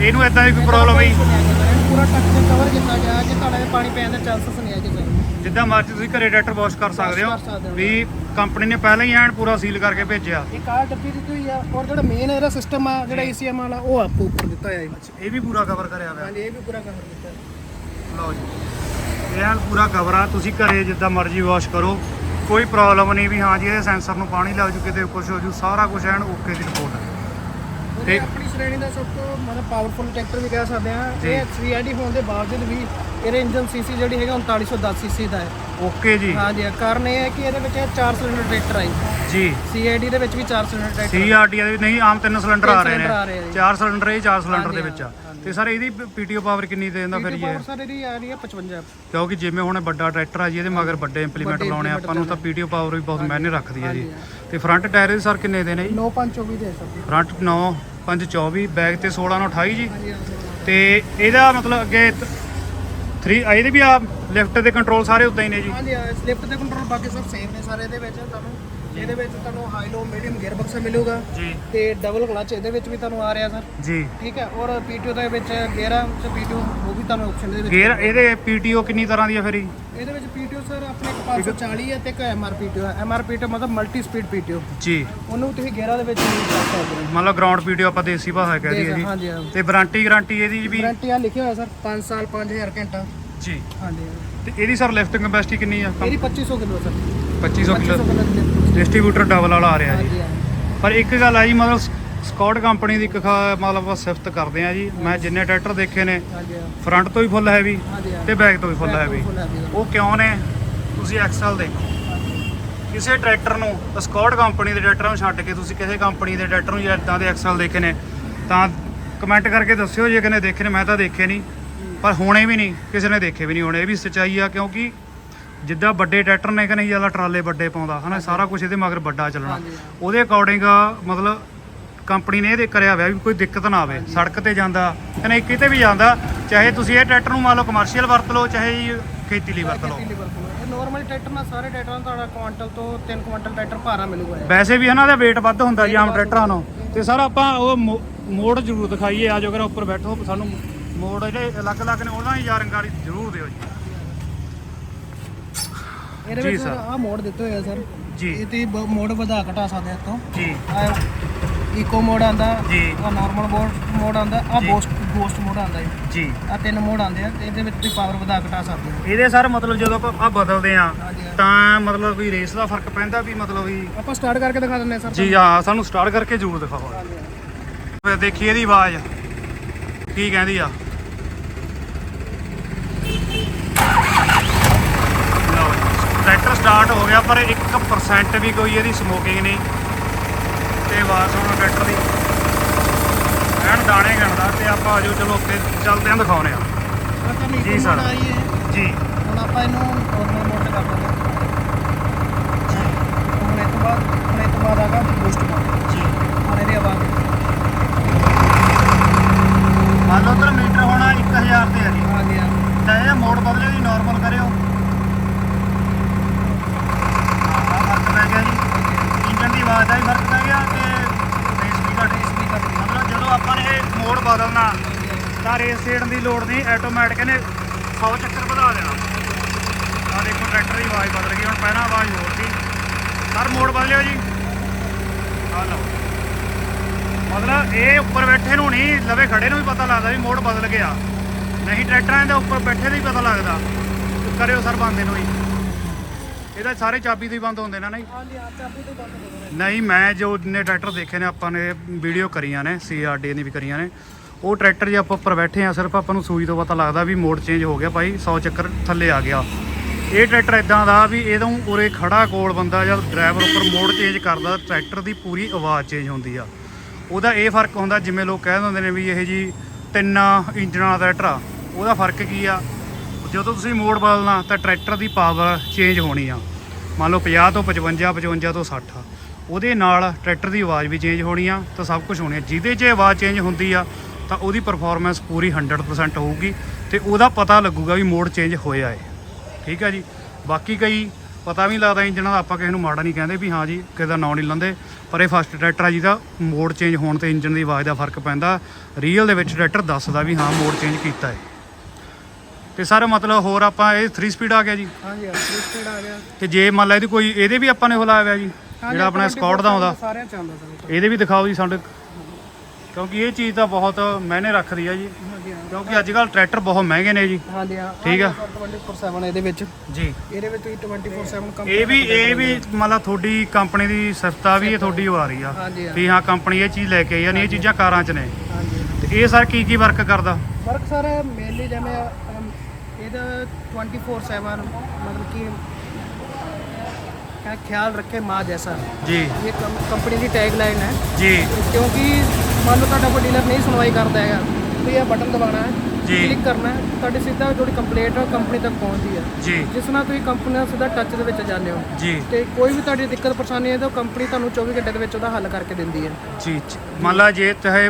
ਇਹਨੂੰ ਇਦਾਂ ਦੀ ਕੋਈ ਪ੍ਰੋਬਲਮ ਨਹੀਂ। ਇਹਨੂੰ ਪੂਰਾ ਟੱਕ ਕੇ ਕਵਰ ਕੀਤਾ ਗਿਆ ਕਿ ਤੁਹਾਡੇ ਦੇ ਪਾਣੀ ਪੈਣ ਦਾ ਚਾਂਸਸ ਨਹੀਂ ਹੈ ਕਿਸੇ ਜਿੱਦਾਂ ਮਰਜ਼ੀ ਤੁਸੀਂ ਘਰੇ ਟਰੈਕਟਰ ਵਾਸ਼ ਕਰ ਸਕਦੇ ਕਰ ਸਕਦੇ ਹੋ। ਵੀ ਕੰਪਨੀ ਨੇ ਪਹਿਲਾਂ ਹੀ ਐਨ ਪੂਰਾ ਸੀਲ ਕਰਕੇ ਭੇਜਿਆ। ਇਹ ਕਾਰ ਡੱਬੀ ਦਿੱਤੀ ਹੋਈ ਆ ਔਰ ਜਿਹੜਾ ਮੇਨ ਇਹਦਾ ਸਿਸਟਮ ਆ ਜਿਹੜਾ ECM ਵਾਲਾ ਉਹ ਆਪ ਉੱਪਰ ਦਿੱਤਾ ਹੋਇਆ ਹੈ ਇਹ ਵੀ ਪੂਰਾ ਕਵਰ ਕਰਿਆ ਹੋਇਆ। ਹਾਂਜੀ ਇਹ ਵੀ ਪੂਰਾ ਕਵਰ ਕੀਤਾ। ਹੈ ਲਓ ਜੀ। ਇਹ ਐਨ ਪੂਰਾ ਕਵਰ ਆ ਤੁਸੀਂ ਘਰੇ ਜਿੱਦਾਂ ਮਰਜ਼ੀ ਵਾਸ਼ ਕਰੋ। ਕੋਈ ਪ੍ਰੋਬਲਮ ਨਹੀਂ ਵੀ ਹਾਂ ਜੀ ਇਹਦੇ ਸੈਂਸਰ ਨੂੰ ਪਾਣੀ ਲੱਗ ਜੂ ਕਿਤੇ ਕੁਝ ਹੋ ਜੂ ਸਾਰਾ ਕੁਝ ਐਨ ਓਕੇ ਦੀ ਰਿਪੋਰਟ ਹੈ। ਤੇ ਆਪਣੀ ਸ਼੍ਰੇਣੀ ਦਾ ਸਭ ਤੋਂ ਮਤਲਬ ਪਾਵਰਫੁਲ ਟਰੈਕਟਰ ਵੀ ਕਹਿ ਸਕਦੇ ਆ ਜੀ। ਇਹ 3ID ਹੋਣ ਦੇ ਬਾਵਜੂਦ ਵੀ ਇਹਦੇ ਇੰਜਨ ਸੀਸੀ ਜਿਹੜੀ ਹੈਗਾ 3910 ਸੀਸੀ ਦਾ ਹੈ। ਓਕੇ ਜੀ। ਹਾਂਜੀ ਕਾਰਨ ਇਹ ਹੈ ਕਿ ਇਹਦੇ ਵਿੱਚ 4 ਸਿਲੰਡਰ ਟਰੈਕਟਰ ਆਈ ਜੀ। CID ਦੇ ਵਿੱਚ ਵੀ 4 ਸਿਲੰਡਰ ਟਰੈਕਟਰ ਸੀਆਰਟੀ ਦੇ ਨਹੀਂ ਆਮ ਤਿੰਨ ਸਿਲੰਡਰ ਆ ਰਹੇ ਨੇ। ਆ ਜੀ। ਚਾਰ ਸਿਲੰਡਰ ਇਹ ਚਾਰ ਸਿਲੰਡਰ ਦੇ ਵਿੱਚ ਆ। ਤੇ ਸਰ ਇਹਦੀ ਪੀਟੀਓ ਪਾਵਰ ਕਿੰਨੀ ਦੇ ਦਿੰਦਾ ਫਿਰ ਇਹ? ਪਾਵਰ ਸਰ ਇਹਦੀ ਆ ਰਹੀ ਹੈ 55 ਕਿਉਂਕਿ ਜਿਵੇਂ ਹੁਣ ਵੱਡਾ ਟਰੈਕਟਰ ਆ ਜੀ ਇਹਦੇ ਮਗਰ ਵੱਡੇ ਇੰਪਲੀਮੈਂਟ ਲਾਉਣੇ ਆ, ਆਪਾਂ ਨੂੰ ਤਾਂ ਪੀਟੀਓ ਪਾਵਰ ਵੀ ਬਹੁਤ ਮਾਇਨੇ ਰੱਖਦੀ ਹੈ ਜੀ। ਤੇ ਫਰੰਟ ਟਾਇਰ ਦੇ ਸਰ ਕਿੰਨੇ ਦੇ ਨੇ ਜੀ 9524 ਦੇ ਸਰ। ਫਰੰਟ 9 5 24 ਬੈਕ ਤੇ 16 ਨੂੰ 28 ਜੀ। ਤੇ ਇਹਦਾ ਮਤਲਬ ਅੱਗੇ 3 ਇਹਦੇ ਵੀ ਆ ਲਿਫਟ ਦੇ ਕੰਟਰੋਲ ਸਾਰੇ ਉਦਾਂ ਹੀ ਨੇ ਜੀ। ਹਾਂਜੀ ਸਲਿਫਟ ਦੇ ਕੰਟਰੋਲ ਬਾਕੀ ਸਭ ਸੇਮ ਨੇ ਸਾਰੇ ਇਹਦੇ ਵਿੱਚ ਤੁਹਾਨੂੰ ਇਹਦੇ ਵਿੱਚ ਤੁਹਾਨੂੰ high low medium gearbox ਮਿਲੂਗਾ। ਜੀ। ਤੇ ਡਬਲ ਕਲਚ ਇਹਦੇ ਵਿੱਚ ਵੀ ਤੁਹਾਨੂੰ ਆ ਰਿਹਾ ਸਰ ਜੀ। ਠੀਕ ਹੈ? ਔਰ ਪੀਟੀਓ ਦੇ ਵਿੱਚ ਗੇਅਰ ਆ ਤੇ ਪੀਟੀਓ ਉਹ ਵੀ ਤੁਹਾਨੂੰ ਆਪਸ਼ਨ ਦੇ ਵਿੱਚ ਗੇਅਰ ਇਹਦੇ ਪੀਟੀਓ ਕਿੰਨੀ ਤਰ੍ਹਾਂ ਦੀ ਆ ਫਿਰ? ਜੀ ਇਹਦੇ ਵਿੱਚ ਪੀਟੀਓ ਸਰ ਆਪਣੇ ਇੱਕ 540 ਹੈ ਤੇ ਇੱਕ ਐਮਆਰ ਪੀਟੀਓ ਹੈ। ਐਮਆਰ ਪੀਟੀਓ ਮਤਲਬ ਮਲਟੀ ਸਪੀਡ ਪੀਟੀਓ ਜੀ। ਉਹਨੂੰ ਤੁਸੀਂ ਗੇਅਰਾਂ ਦੇ ਵਿੱਚ ਯੂਜ਼ ਕਰ ਸਕਦੇ ਹੋ। ਮਤਲਬ ਗਰਾਊਂਡ ਪੀਟੀਓ ਆਪਾਂ ਦੇਸੀ ਭਾਸ਼ਾ ਕਹਿ ਦਈਏ ਜੀ ਹਾਂਜੀ ਹਾਂ ਤੇ ਵਾਰੰਟੀ ਗਾਰੰਟੀ ਇਹਦੀ ਵੀ? ਵਾਰੰਟੀ ਆ ਲਿਖਿਆ ਹੋਇਆ ਸਰ 5 ਸਾਲ 5000 ਘੰਟਾ। ਜੀ। ਹਾਂਜੀ। ਤੇ ਇਹਦੀ ਸਰ ਲਿਫਟਿੰਗ ਕਪੈਸਿਟੀ ਕਿੰਨੀ ਆ? ਇਹਦੀ 2500 ਕਿਲੋ ਸਰ 2500 ਕਿਲੋ 2500 ਕਿਲੋ ਦੀ lift। ਡਿਸਟ੍ਰੀਬਿਊਟਰ ਡਬਲ ਵਾਲਾ ਆ ਰਿਹਾ ਜੀ। ਹਾਂ ਪਰ ਇੱਕ ਗੱਲ ਆ ਜੀ ਮਤਲਬ ਸਕਾਟ ਕੰਪਨੀ ਦੀ ਇੱਕ ਖਾ- ਮਤਲਬ ਆਪਾਂ ਸਿਫਤ ਕਰਦੇ ਆ ਜੀ। ਮੈਂ ਜਿੰਨੇ ਟਰੈਕਟਰ ਦੇਖੇ ਨੇ ਹਾਂ। ਫਰੰਟ ਤੋਂ ਵੀ ਫੁੱਲ ਹੈਵੀ ਹਾਂ। ਤੇ ਬੈਕ ਤੋਂ ਵੀ ਫੁੱਲ ਹੈਵੀ। heavy ਆ। ਉਹ ਕਿਉਂ ਨੇ? ਤੁਸੀਂ ਐਕਸਲ ਦੇਖੋ। ਕਿਸੇ ਟਰੈਕਟਰ ਨੂੰ ਸਕਾਟ ਕੰਪਨੀ ਦੇ ਟਰੈਕਟਰਾਂ ਨੂੰ ਛੱਡ ਕੇ ਤੁਸੀਂ ਕਿਸੇ ਕੰਪਨੀ ਦੇ ਟਰੈਕਟਰ ਨੂੰ ਜਾਂ ਇਦਾਂ ਦੇ ਐਕਸਲ ਦੇਖੇ ਨੇ ਤਾਂ ਕਮੈਂਟ ਕਰਕੇ ਦੱਸਿਓ ਜੇ ਕਿਨੇ ਦੇਖੇ ਨੇ ਮੈਂ ਤਾਂ ਦੇਖੇ ਨਹੀਂ। ਪਰ ਹੋਣੇ ਵੀ ਨਹੀਂ ਕਿਸੇ ਨੇ ਦੇਖੇ ਵੀ ਨਹੀਂ ਹੋਣੇ। ਇਹ ਵੀ ਸੱਚਾਈ ਆ ਕਿਉਂਕਿ ਜਿੱਦਾਂ ਵੱਡੇ ਟਰੈਕਟਰ ਨੇ ਕਿ ਨਹੀਂ ਜ਼ਿਆਦਾ ਟਰਾਲੇ ਵੱਡੇ ਪਾਉਂਦਾ ਹਨਾ? ਸਾਰਾ ਕੁਝ ਇਹਦੇ ਮਗਰ ਵੱਡਾ ਚੱਲਣਾ। ਉਹਦੇ ਅਕੋਰਡਿੰਗ ਮਤਲਬ ਕੰਪਨੀ ਨੇ ਇਹਦੇ ਕਰਿਆ ਹੋਇਆ ਵੀ ਕੋਈ ਦਿੱਕਤ ਨਾ ਆਵੇ ਸੜਕ ਤੇ ਜਾਂਦਾ ਕਿ ਨਹੀਂ ਕਿਤੇ ਵੀ ਜਾਂਦਾ ਚਾਹੇ ਤੁਸੀਂ ਇਹ ਟਰੈਕਟਰ ਨੂੰ ਮੰਨ ਲਓ ਕਮਰਸ਼ੀਅਲ ਵਰਤ ਲਓ ਚਾਹੇ ਖੇਤੀ ਲਈ ਵਰਤ ਲਓ। ਖੇਤੀ ਲਈ ਵਰਤੋਂ ਹੈ। ਇਹ ਨਾਰਮਲ ਟਰੈਕਟਰ ਨਾਲ ਸਾਰੇ ਟਰੈਕਟਰਾਂ ਨੂੰ ਤੁਹਾਡਾ ਕੁਆਂਟਲ ਤੋਂ 3 ਕੁਆਂਟਲ ਟਰੈਕਟਰ ਭਾਰਾ ਮਿਲੂਗਾ ਇਹ। ਵੈਸੇ ਵੀ ਇਹਨਾਂ ਦਾ weight ਵੱਧ ਹੁੰਦਾ ਜੀ ਆਮ ਟਰੈਕਟਰਾਂ ਨੂੰ ਤੇ ਸਰ ਆਪਾਂ ਉਹ ਮੋੜ ਜ਼ਰੂਰ ਦਿਖਾਈਏ ਆ ਜੋ ਅਗਰ ਉੱਪਰ ਬੈਠੋ ਸਾਨੂੰ ਮੋੜ ਜਿਹੜੇ ਅਲੱਗ-ਅਲੱਗ ਨੇ ਉਹਨਾਂ ਦੀ ਜਾਣਕਾਰੀ ਜ਼ਰੂਰ ਦਿਓ ਜੀ। ਇਹਦੇ ਜੀ ਵਿੱਚ ਸਰ। ਆਹ ਮੋਡ ਦਿੱਤੇ ਹੋਏ ਆ ਸਰ ਜੀ ਇਹ ਤੇ ਮੋਡ ਵਧਾ ਘਟਾ ਸਕਦੇ ਆ ਤੋਂ ਜੀ ਆ ਇਕੋ ਮੋਡ ਆਂਦਾ ਜੀ। ਆ ਨਾਰਮਲ ਮੋਡ ਮੋਡ ਆਂਦਾ ਆ ਜੀ। ਬੂਸਟ ਬੂਸਟ ਮੋਡ ਆਉਂਦਾ ਹੈ ਜੀ ਆ ਤਿੰਨ ਮੋਡ ਆਉਂਦੇ ਆ ਤੇ ਇਹਦੇ ਵਿੱਚ ਤੁਸੀਂ ਪਾਵਰ ਵਧਾ ਘਟਾ ਸਕਦੇ ਹੋ ਇਹਦੇ ਸਰ ਮਤਲਬ ਜਦੋਂ ਆਪਾਂ ਆਹ ਬਦਲਦੇ ਆ ਹਾਂਜੀ ਹਾਂ। ਤਾਂ ਮਤਲਬ ਵੀ ਰੇਸ ਦਾ ਫ਼ਰਕ ਪੈਂਦਾ ਵੀ ਮਤਲਬ ਵੀ ਆਪਾਂ ਸਟਾਰਟ ਕਰਕੇ ਦਿਖਾ ਦਿੰਦੇ ਹਾਂ ਸਰ ਜੀ ਹਾਂ ਸਾਨੂੰ ਸਟਾਰਟ ਕਰਕੇ ਜ਼ਰੂਰ ਦਿਖਾਓ ਹਾਂਜੀ ਹਾਂ। ਫਿਰ ਦੇਖੀਏ ਇਹਦੀ ਆਵਾਜ਼ ਕੀ ਕਹਿੰਦੀ ਆ ਲਓ ਟਰੈਕਟਰ ਸਟਾਰਟ ਹੋ ਗਿਆ ਪਰ 1% ਵੀ ਕੋਈ ਇਹਦੀ ਸਮੋਕਿੰਗ ਨਹੀਂ। ਤੇ ਆਵਾਜ਼ ਸੁਣੋ ਟਰੈਕਟਰ ਦੀ। ਐਨ ਦਾਣੇ ਗਣਦਾ ਤੇ ਆਪਾਂ ਆਜੋ ਚਲੋ ਉੱਤੇ ਚੱਲਦੇ ਆਂ ਦਿਖਾਉਨੇ ਆ। ਤਾਂ ਜੀ ਸਰ। ਹੈ ਜੀ। ਹੁਣ ਆਪਾਂ ਇਹਨੂੰ ਨਾਰਮਲ ਮੋਡ ਤੇ ਕਰ ਦਿੰਦੇ ਹਾਂ ਹੁਣ ਇਹ ਤੋਂ ਬਾਅਦ ਹੁਣ ਇਹ ਤੋਂ ਬਾਅਦ ਆਗਾ ਬੂਸਟ ਮੋਡ ਜੀ। ਹੁਣ ਇਹਦੀ ਆਵਾਜ਼ ਮੰਨ ਲਓ ਉਧਰ ਮੀਟਰ ਹੋਣਾ 1000 ਤੇ ਆ ਜੀ। ਤਾਂ ਇਹ ਮੋਡ ਬਦਲਿਓ ਜੀ ਨਾਰਮਲ ਕਰਿਓ ਆਹ ਫ਼ਰਕ ਪੈ ਗਿਆ ਜੀ ਇੰਜਨ ਦੀ ਆਵਾਜ਼ ਦਾ ਵੀ ਫ਼ਰਕ ਪੈ ਗਿਆ ਤੇ ਰੇਸ ਵੀ ਘਟ ਰੇਸ ਵੀ ਘੱਟ ਮਤਲਬ ਜਦੋਂ ਆਪਾਂ ਨੇ ਇਹ ਮੋਡ ਬਦਲਣਾ, ਤਾਂ ਰੇਸ ਛੇੜਨ ਦੀ ਲੋੜ ਨਹੀਂ ਆਟੋਮੈਟਿਕ ਨੇ 100 ਚੱਕਰ ਵਧਾ ਦੇਣਾ। ਆ ਦੇਖੋ ਟਰੈਕਟਰ ਦੀ ਆਵਾਜ਼ ਬਦਲ ਗਈ, ਹੁਣ ਪਹਿਲਾਂ ਆਵਾਜ਼ ਹੋਰ ਸੀ। ਸਰ ਮੋੜ ਬਦਲਿਓ ਜੀ। ਆ ਲਓ। ਮਤਲਬ ਇਹ ਉੱਪਰ ਬੈਠੇ ਨੂੰ ਨਹੀਂ, ਲਵੇ ਖੜੇ ਨੂੰ ਵੀ ਪਤਾ ਲੱਗਦਾ ਵੀ ਮੋੜ ਬਦਲ ਗਿਆ। ਨਹੀਂ ਟਰੈਕਟਰਾਂ ਦੇ ਉੱਪਰ ਬੈਠੇ ਨੂੰ ਹੀ ਪਤਾ ਲੱਗਦਾ। ਕਰਿਓ ਸਰ, ਬੰਦੇ ਨੂੰ ਹੀ ਇਹਦਾ ਸਾਰੇ ਚਾਬੀ ਤੋਂ ਹੀ ਬੰਦ ਹੁੰਦੇ ਨੇ ਨਾ ਜੀ? ਹਾਂਜੀ ਚਾਬੀ ਤੋਂ ਬੰਦ ਕਰ ਦਿੰਦੇ ਨਹੀਂ ਮੈਂ ਜੋ ਨੇ ਟਰੈਕਟਰ ਦੇਖੇ ਨੇ ਆਪਾਂ ਨੇ ਵੀਡੀਓ ਕਰੀਆਂ ਨੇ ਸੀਆਰਡੀ ਦੀ ਵੀ ਕਰੀਆਂ ਨੇ ਉਹ ਟਰੈਕਟਰ ਜੇ ਆਪਾਂ ਉੱਪਰ ਬੈਠੇ ਆ ਸਿਰਫ ਆਪਾਂ ਨੂੰ ਸੂਈ ਤੋਂ ਪਤਾ ਲੱਗਦਾ ਵੀ ਮੋਡ ਚੇਂਜ ਹੋ ਗਿਆ ਭਾਈ 100 ਚੱਕਰ ਥੱਲੇ ਆ ਗਿਆ। ਇਹ ਟਰੈਕਟਰ ਇਦਾਂ ਦਾ ਵੀ ਇਹਦੋਂ ਉਰੇ ਖੜਾ ਕੋਲ ਬੰਦਾ ਜਦ ਡਰਾਈਵਰ ਉੱਪਰ ਮੋਡ ਚੇਂਜ ਕਰਦਾ ਟਰੈਕਟਰ ਦੀ ਪੂਰੀ ਆਵਾਜ਼ ਚੇਂਜ ਹੁੰਦੀ ਆ। ਉਹਦਾ ਇਹ ਫ਼ਰਕ ਹੁੰਦਾ ਜਿਵੇਂ ਲੋਕ ਕਹਿ ਦਿੰਦੇ ਨੇ ਵੀ ਇਹ ਜੀ ਤਿੰਨ ਇੰਜਨ ਵਾਲਾ ਟਰੈਕਟਰ ਆ ਉਹਦਾ ਫ਼ਰਕ ਕੀ ਆ? ਜਦੋਂ ਤੁਸੀਂ ਮੋੜ ਬਦਲਣਾ ਤਾਂ ਟਰੈਕਟਰ ਦੀ ਪਾਵਰ ਚੇਂਜ ਹੋਣੀ ਆ। ਮੰਨ ਲਓ 50 ਤੋਂ 55 55 ਤੋਂ 60 ਉਹਦੇ ਨਾਲ ਟਰੈਕਟਰ ਦੀ ਆਵਾਜ਼ ਵੀ ਚੇਂਜ ਹੋਣੀ ਆ ਤਾਂ ਸਭ ਕੁਝ ਹੋਣੀ ਆ। ਜਿਹਦੇ 'ਚ ਆਵਾਜ਼ ਚੇਂਜ ਹੁੰਦੀ ਆ ਤਾਂ ਉਹਦੀ ਪਰਫਾਰਮੈਂਸ ਪੂਰੀ 100% ਹੋਊਗੀ ਤੇ ਉਹਦਾ ਪਤਾ ਲੱਗੂਗਾ ਵੀ ਮੋੜ ਚੇਂਜ ਹੋਇਆ ਏ। ਠੀਕ ਆ ਜੀ? ਬਾਕੀ ਕਈ ਪਤਾ ਵੀ ਨਹੀਂ ਲੱਗਦਾ ਇੰਜਨਾਂ ਦਾ ਆਪਾਂ ਕਿਸੇ ਨੂੰ ਮਾੜਾ ਨਹੀਂ ਕਹਿੰਦੇ ਵੀ ਹਾਂ ਜੀ, ਕਿਸੇ ਦਾ ਨਾਂ ਨਹੀਂ ਲੰਦੇ, ਪਰ ਇਹ ਫਸਟ ਟਰੈਕਟਰ ਆ ਜਿਹਦਾ ਮੋੜ ਚੇਂਜ ਹੋਣ ਤੇ ਇੰਜਨ ਦੀ ਆਵਾਜ਼ ਦਾ ਫ਼ਰਕ ਪੈਂਦਾ। ਰੀਅਲ ਦੇ ਵਿੱਚ ਟਰੈਕਟਰ ਦੱਸਦਾ ਵੀ ਹਾਂ, ਮੋੜ ਚੇਂਜ ਕੀਤਾ ਹੈ ਤੇ ਸਰ ਮਤਲਬ ਹੋਰ ਆਪਾਂ ਇਹ 3 ਸਪੀਡ ਆ ਗਿਆ ਜੀ। ਹਾਂਜੀ ਹਾਂ ਥ੍ਰੀ ਸਪੀਡ ਆ ਗਿਆ। ਤੇ ਜੇ ਮੰਨ ਲਾ ਇਹਦੀ ਕੋਈ ਇਹਦੇ ਵੀ ਆਪਾਂ ਨੇ ਉਹ ਲਾਇਆ ਹੋਇਆ ਜੀ ਹਾਂਜੀ, ਜਿਹੜਾ ਆਪਣਾ ਸਕਾਟ ਦਾ ਆਉਂਦਾ। ਸਾਰਿਆਂ ਚ ਆਉਂਦਾ ਸਰ ਇਹਦੇ ਵੀ ਦਿਖਾਓ ਜੀ ਸਾਡੇ। ਕਿਉਂਕਿ ਇਹ ਚੀਜ਼ ਤਾਂ ਬਹੁਤ ਮਾਇਨੇ ਰੱਖਦੀ ਆ ਜੀ। ਹਾਂਜੀ ਹਾਂ। ਕਿਉਂਕਿ ਅੱਜ ਕੱਲ ਟਰੈਕਟਰ ਬਹੁਤ ਮਹਿੰਗੇ ਨੇ ਜੀ। ਹਾਂਜੀ ਹਾਂ। ਠੀਕ ਆ। 24/7 ਇਹਦੇ ਵਿੱਚ। ਜੀ। ਇਹਦੇ ਵਿੱਚ ਤੁਸੀਂ 24/7 ਕੰਮ ਇਹ ਵੀ ਇਹ ਵੀ ਮਤਲਬ ਤੁਹਾਡੀ ਕੰਪਨੀ ਦੀ ਸਿਫਤਾ ਵੀ ਇਹ ਤੁਹਾਡੀ ਉਹ ਆ ਰਹੀ ਆ। ਹਾਂਜੀ ਹਾਂ। ਵੀ ਹਾਂ ਕੰਪਨੀ ਇਹ ਚੀਜ਼ ਲੈ ਕੇ ਆਈ ਆ ਨਹੀਂ ਇਹ ਚੀਜ਼ਾਂ ਕਾਰਾਂ 'ਚ ਨੇ। ਹਾਂਜੀ। ਤੇ ਇਹ ਸਰ ਕੀ ਕੀ ਵਰਕ ਕਰਦਾ? ਵਰਕ ਸਰ ਮੇਨਲੀ ਜਿਵੇਂ ਅਮ, ਇਹਦਾ 24/7 ਮਤਲਬ ਕਿ क्या ख्याल रखे माँ जैसा ਜੀ ये कंपनी की टैग लाइन है ਜੀ क्योंकि मान लो ਤੁਹਾਡਾ ਕੋਈ ਡੀਲਰ ਨਹੀਂ ਸੁਣਵਾਈ ਕਰਦਾ ਹੈਗਾ ਵੀ ਇਹ ਬਟਨ ਦਬਾਉਣਾ ਹੈ ਜੀ। ਕਲਿੱਕ ਕਰਨਾ ਹੈ ਤੁਹਾਡੀ ਸਿੱਧਾ ਜਿਹੜੀ ਕੰਪਲੇਂਟ ਹੈ ਕੰਪਨੀ ਤੱਕ ਪਹੁੰਚਦੀ ਹੈ ਜੀ ਜਿਸ ਨਾਲ ਤੁਸੀਂ ਕੰਪਨੀ ਨਾਲ ਸਿੱਧਾ ਟੱਚ ਦੇ ਵਿੱਚ ਜਾਂਦੇ ਹੋ ਜੀ ਤੇ ਕੋਈ ਵੀ ਤੁਹਾਡੀ ਦਿੱਕਤ ਪਰੇਸ਼ਾਨੀ ਹੈ ਤਾਂ ਕੰਪਨੀ ਤੁਹਾਨੂੰ 24 ਘੰਟੇ ਦੇ ਵਿੱਚ ਉਹਦਾ ਹੱਲ ਕਰਕੇ ਦਿੰਦੀ ਹੈ ਜੀ ਜੀ। ਮੰਨ ਲਾ ਜੇ ਚਾਹੇ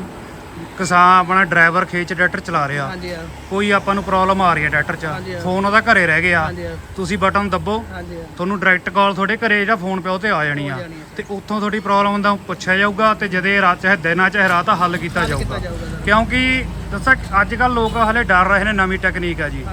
ਕਿਸਾਨ ਆਪਣਾ ਡਰਾਈਵਰ ਖੇਚ ਟਰੈਕਟਰ ਚਲਾ ਰਿਹਾ। ਹਾਂਜੀ ਹਾਂ। ਕੋਈ ਆਪਾਂ ਨੂੰ ਪ੍ਰੋਬਲਮ ਆ ਰਹੀ ਹੈ ਟਰੈਕਟਰ 'ਚ। ਫੋਨ ਉਹਦਾ ਘਰੇ ਰਹਿ ਗਿਆ। ਹਾਂਜੀ ਹਾਂ। ਤੁਸੀਂ ਬਟਨ ਦੱਬੋ। ਹਾਂਜੀ ਹਾਂ। ਤੁਹਾਨੂੰ ਡਾਇਰੈਕਟ ਕਾਲ ਤੁਹਾਡੇ ਘਰੇ ਜਿਹੜਾ ਫੋਨ ਪਿਆ ਉਹ ਤੇ ਆ ਜਾਣੀ ਆ। ਤੇ ਉੱਥੋਂ ਤੁਹਾਡੀ ਪ੍ਰੋਬਲਮ ਦਾ ਪੁੱਛਿਆ ਜਾਊਗਾ ਤੇ ਜਦੇ ਰਾਤ ਚਾਹੇ ਦਿਨ ਆ ਚਾਹੇ ਰਾਤ ਆ ਹੱਲ ਕੀਤਾ ਜਾਊਗਾ। ਕਿਉਂਕਿ ਦੱਸਾਂ ਅੱਜ ਕੱਲ ਲੋਕ ਹਲੇ ਡਰ ਰਹੇ ਨੇ ਨਵੀਂ ਟੈਕਨੀਕ ਆ ਜੀ।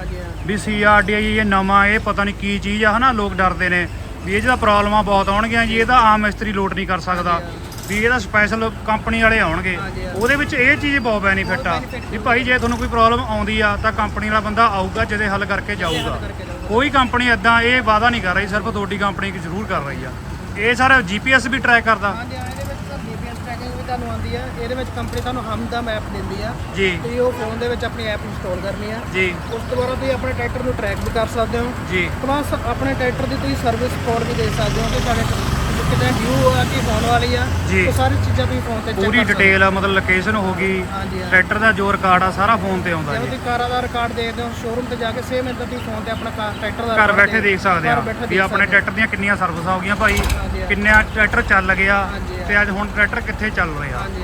ਵੀ ਸੀਆਰਡੀਆਈ ਇਹ ਨਵਾਂ ਇਹ ਪਤਾ ਨਹੀਂ ਕੀ ਚੀਜ਼ ਆ ਹਨਾ ਲੋਕ ਡਰਦੇ ਨੇ। ਵੀ ਇਹ ਜਿਹਦਾ ਪ੍ਰੋਬਲਮਾਂ ਬਹੁਤ ਆਉਣਗੀਆਂ ਜੀ ਇਹਦਾ ਆਮ ਮਿਸਤਰੀ ਲੋਡ ਨਹੀਂ ਕਰ ਸਕਦਾ। ਵੀ ਇਹਦਾ ਸਪੈਸ਼ਲ ਕੰਪਨੀ ਵਾਲੇ ਆਉਣਗੇ। ਉਹਦੇ ਵਿੱਚ ਇਹ ਚੀਜ਼ ਬਹੁਤ ਬੈਨੀਫਿਟ ਆ। ਵੀ ਭਾਈ ਜੇ ਤੁਹਾਨੂੰ ਕੋਈ ਪ੍ਰੋਬਲਮ ਆਉਂਦੀ ਆ ਤਾਂ ਕੰਪਨੀ ਵਾਲਾ ਬੰਦਾ ਆਊਗਾ ਜਿਹਦੇ ਹੱਲ ਕਰਕੇ ਜਾਊਗਾ। ਕੋਈ ਕੰਪਨੀ ਇਦਾਂ ਇਹ ਵਾਅਦਾ ਨਹੀਂ ਕਰ ਰਹੀ ਸਿਰਫ ਤੁਹਾਡੀ ਕੰਪਨੀ ਜ਼ਰੂਰ ਕਰ ਰਹੀ ਆ। ਇਹ ਸਰ ਜੀਪੀਐਸ ਵੀ ਟਰੈਕ ਕਰਦਾ। ਹਾਂਜੀ ਇਹਦੇ ਵਿੱਚ ਤਾਂ ਜੀਪੀਐਸ ਟਰੈਕਿੰਗ ਵੀ ਤੁਹਾਨੂੰ ਆਉਂਦੀ ਹੈ ਇਹਦੇ ਵਿੱਚ ਕੰਪਨੀ ਤੁਹਾਨੂੰ ਹਮ ਦਾ ਮੈਪ ਦਿੰਦੀ ਆ। ਜੀ। ਤੁਸੀਂ ਉਹ ਫੋਨ ਦੇ ਵਿੱਚ ਆਪਣੀ ਐਪ ਇੰਸਟਾਲ ਕਰਨੀ ਆ। ਜੀ। ਉਸ ਤੋਂ ਬਾਅਦ ਤੁਸੀਂ ਆਪਣੇ ਟਰੈਕਟਰ ਨੂੰ ਟਰੈਕ ਵੀ ਕਰ ਸਕਦੇ ਹੋ। ਜੀ। ਪਲੱਸ ਆਪਣੇ ਟਰੈਕਟਰ ਦੀ ਤੁਸੀਂ ਸਰਵਿਸ ਕੋਡ ਵੀ ਦੇ ਸਕਦੇ ਹੋ ਕਿ ਤੁਹਾਡੇ ਕਿਤੇ ਡਿਊ ਆ ਕਿ ਹੋਣ ਵਾਲੀ ਆ ਜੀ। ਉਹ ਸਾਰੀ ਚੀਜ਼ਾਂ ਤੁਸੀਂ ਫੋਨ ਤੇ ਚੈੱਕ ਪੂਰੀ ਡਿਟੇਲ ਆ ਮਤਲਬ ਲੋਕੇਸ਼ਨ ਹੋ ਗਈ ਹਾਂਜੀ ਟਰੈਕਟਰ ਦਾ ਜੋ ਰਿਕਾਰਡ ਆ ਸਾਰਾ ਫੋਨ ਤੇ ਆਉਂਦਾ ਜੇ ਜੀ। ਤੁਸੀਂ ਕਾਰਾਂ ਦਾ ਰਿਕਾਰਡ ਦੇਖਦੇ ਹੋ ਸ਼ੋਰੂਮ ਤੇ ਜਾ ਕੇ ਸੇਮ ਇਦਾਂ ਤੁਸੀਂ ਫੋਨ ਤੇ ਆਪਣਾ ਕਾਰ ਟਰੈਕਟਰ ਦਾ ਘਰ record ਬੈਠੇ ਦੇਖ ਸਕਦੇ ਆ ਬੈਠੇ ਵੀ ਦੇਖ ਆਪਣੇ ਸਕਦੇ ਟਰੈਕਟਰ ਦੀਆਂ ਕਿੰਨੀਆਂ ਸਰਵਿਸਾਂ ਹੋ ਗਈਆਂ ਭਾਈ ਹਾਂਜੀ। ਕਿੰਨੇ ਟਰੈਕਟਰ ਚੱਲ ਗਿਆ ਹਾਂਜੀ। ਤੇ ਅੱਜ ਹੁਣ ਟਰੈਕਟਰ ਕਿੱਥੇ ਚੱਲ ਰਿਹਾ ਹਾਂਜੀ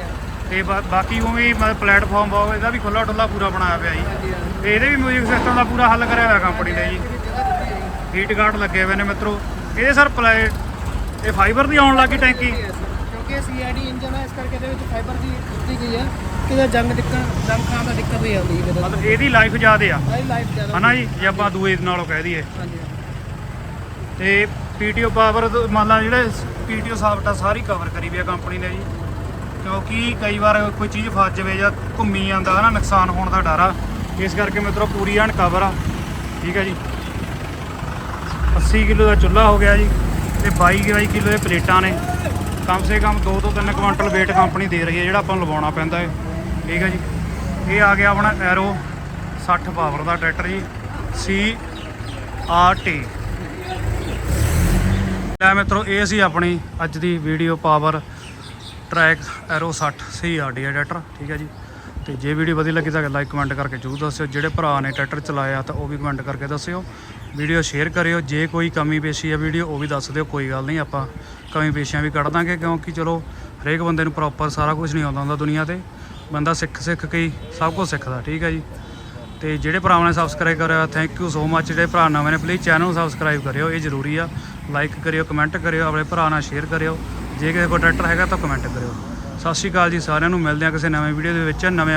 ਤੇ ਬਾ- ਬਾਕੀ ਉਹ ਵੀ ਮਤਲਬ ਪਲੇਟਫਾਰਮ ਬਹੁਤ ਇਹਦਾ ਵੀ ਖੁੱਲਾ ਡੁੱਲਾ ਪੂਰਾ ਬਣਾਇਆ ਪਿਆ ਜੀ। ਹਾਂਜੀ ਤੇ ਇਹਦੇ ਵੀ ਮਿਊਜ਼ਿਕ ਸਿਸਟਮ ਦਾ ਪੂਰਾ ਹੱਲ ਕਰਿਆ ਹੋਇਆ ਕੰਪਨੀ ਨੇ ਜੀ। ਇਹ ਵੀ ਜਗ੍ਹਾ ਦਿੱਤੀ ਹੈ ਜੀ। ਹੀਟ ਗਾਰਡ ਲੱਗੇ ਹੋਏ ਨੇ ਮਿੱਤਰੋ। ਇਹਦੇ ਸਰ ਪਲੇਟ ਇਹ ਫਾਈਬਰ ਦੀ ਆਉਣ ਲੱਗੀ ਟੈਂਕੀ? ਕਿਉਂਕਿ ਇਹ ਸੀਆਈਡੀ ਇੰਜਨ ਹੈ ਇਸ ਕਰਕੇ ਇਹਦੇ ਵਿੱਚ ਫਾਈਬਰ ਦੀ ਦਿੱਤੀ ਗਈ ਹੈ ਕਿ ਇਹਦਾ ਜੰਗ ਦਿੱਕਤ ਜੰਗ ਖਾਣ ਦਾ ਦਿੱਕਤ ਨਹੀਂ ਆਉਂਦੀ ਇਹਦੇ ਨਾਲ ਮਤਲਬ ਇਹਦੀ ਲਾਈਫ ਜ਼ਿਆਦੇ ਆ। ਹਾਈ ਲਾਈਫ ਜ਼ਿਆਦਾ ਹਨਾ ਜੀ? ਜੇ ਆਪਾਂ ਦੂਏ ਨਾਲੋਂ ਕਹਿ ਦਈਏ। ਹਾਂਜੀ ਤੇ ਪੀਟੀਓ ਪਾਵਰ ਮੰਨ ਲਾ ਜਿਹੜੇ ਪੀਟੀਓ ਸਾਫਟ ਸਾਰੀ ਕਵਰ ਕਰੀ ਵੀ ਆ ਕੰਪਨੀ ਨੇ ਜੀ। ਕਿਉਂਕਿ ਕਈ ਵਾਰ ਕੋਈ ਚੀਜ਼ ਫਸ ਜਾਵੇ ਜਾਂ ਘੁੰਮੀ ਜਾਂਦਾ ਹੈ ਨਾ ਨੁਕਸਾਨ ਹੋਣ ਦਾ ਡਰ ਆ। ਇਸ ਕਰਕੇ ਮਿੱਤਰੋ ਪੂਰੀ ਐਨ ਕਵਰ ਆ। ਠੀਕ ਹੈ ਜੀ? 80 ਕਿਲੋ ਦਾ ਚੁੱਲ੍ਹਾ ਹੋ ਗਿਆ ਜੀ। ਤੇ 22 ਕਿਲੋ ਦੇ ਪਲੇਟਾਂ ਨੇ। ਕਮ ਸੇ ਕਮ 2 ਤੋਂ 3 ਕੁਇੰਟਲ weight ਕੰਪਨੀ ਦੇ ਰਹੀ ਹੈ, ਜਿਹੜਾ ਆਪਾਂ ਨੂੰ ਲਵਾਉਣਾ ਪੈਂਦਾ ਹੈ। ਠੀਕ ਹੈ ਜੀ। ਇਹ ਆ ਗਿਆ ਆਪਣਾ ਐਰੋ 60 ਪਾਵਰ ਦਾ ਟਰੈਕਟਰ ਜੀ ਸੀ ਆਰ ਟੀ ਲੈ ਮਿੱਤਰੋ, ਇਹ ਸੀ ਆਪਣੀ ਅੱਜ ਦੀ video Powertrac Euro 60 C R D tractor. ਠੀਕ ਹੈ ਜੀ। ਤੇ ਜੇ ਵੀਡੀਓ ਵਧੀਆ ਲੱਗੀ ਤਾਂ ਲਾਈਕ ਕਮੈਂਟ ਕਰਕੇ ਜਰੂਰ ਦੱਸਿਓ। ਜਿਹੜੇ ਭਰਾ ਨੇ ਟਰੈਕਟਰ ਚਲਾਇਆ ਤਾਂ ਉਹ ਵੀ ਕਮੈਂਟ ਕਰਕੇ ਦੱਸਿਓ। ਵੀਡੀਓ ਸ਼ੇਅਰ ਕਰਿਓ। ਜੇ ਕੋਈ ਕਮੀ ਪੇਸ਼ੀ ਹੈ ਵੀਡੀਓ, ਉਹ ਵੀ ਦੱਸ ਦਿਓ, ਕੋਈ ਗੱਲ ਨਹੀਂ, ਆਪਾਂ ਕਮੀ ਪੇਸ਼ੀਆਂ ਵੀ ਕੱਢ ਦਾਂਗੇ, ਕਿਉਂਕਿ ਚਲੋ, ਹਰੇਕ ਬੰਦੇ ਨੂੰ ਪ੍ਰੋਪਰ ਸਾਰਾ ਕੁਝ ਨਹੀਂ ਆਉਂਦਾ ਹੁੰਦਾ ਦੁਨੀਆ ਤੇ। ਬੰਦਾ ਸਿੱਖ ਸਿੱਖ ਕੇ ਹੀ ਸਭ ਕੁਝ ਸਿੱਖਦਾ, ਠੀਕ ਹੈ ਜੀ। ਤੇ ਜਿਹੜੇ ਭਰਾਵਾਂ ਨੇ ਸਬਸਕ੍ਰਾਈਬ ਕਰਿਆ ਥੈਂਕ ਯੂ ਸੋ ਮੱਚ ਜਿਹੜੇ ਭਰਾ ਨਵੇਂ ਨੇ ਪਲੀਜ਼ ਚੈਨਲ ਨੂੰ ਸਬਸਕ੍ਰਾਈਬ ਕਰਿਓ, ਇਹ ਜ਼ਰੂਰੀ ਆ। ਲਾਈਕ ਕਰਿਓ ਕਮੈਂਟ ਕਰਿਓ, ਆਪਣੇ ਭਰਾ ਨਾਲ ਸ਼ੇਅਰ ਕਰਿਓ। ਜੇ ਕਿਸੇ ਕੋਲ ਟਰੈਕਟਰ ਹੈਗਾ ਤਾਂ ਕਮੈਂਟ ਕਰਿਓ। ਸਤਿ ਸ਼੍ਰੀ ਅਕਾਲ ਜੀ ਸਾਰਿਆਂ ਨੂੰ, ਮਿਲਦੇ ਹਾਂ ਕਿਸੇ ਨਵੇਂ ਵੀਡੀਓ ਦੇ ਵਿੱਚ, ਨਵੇਂ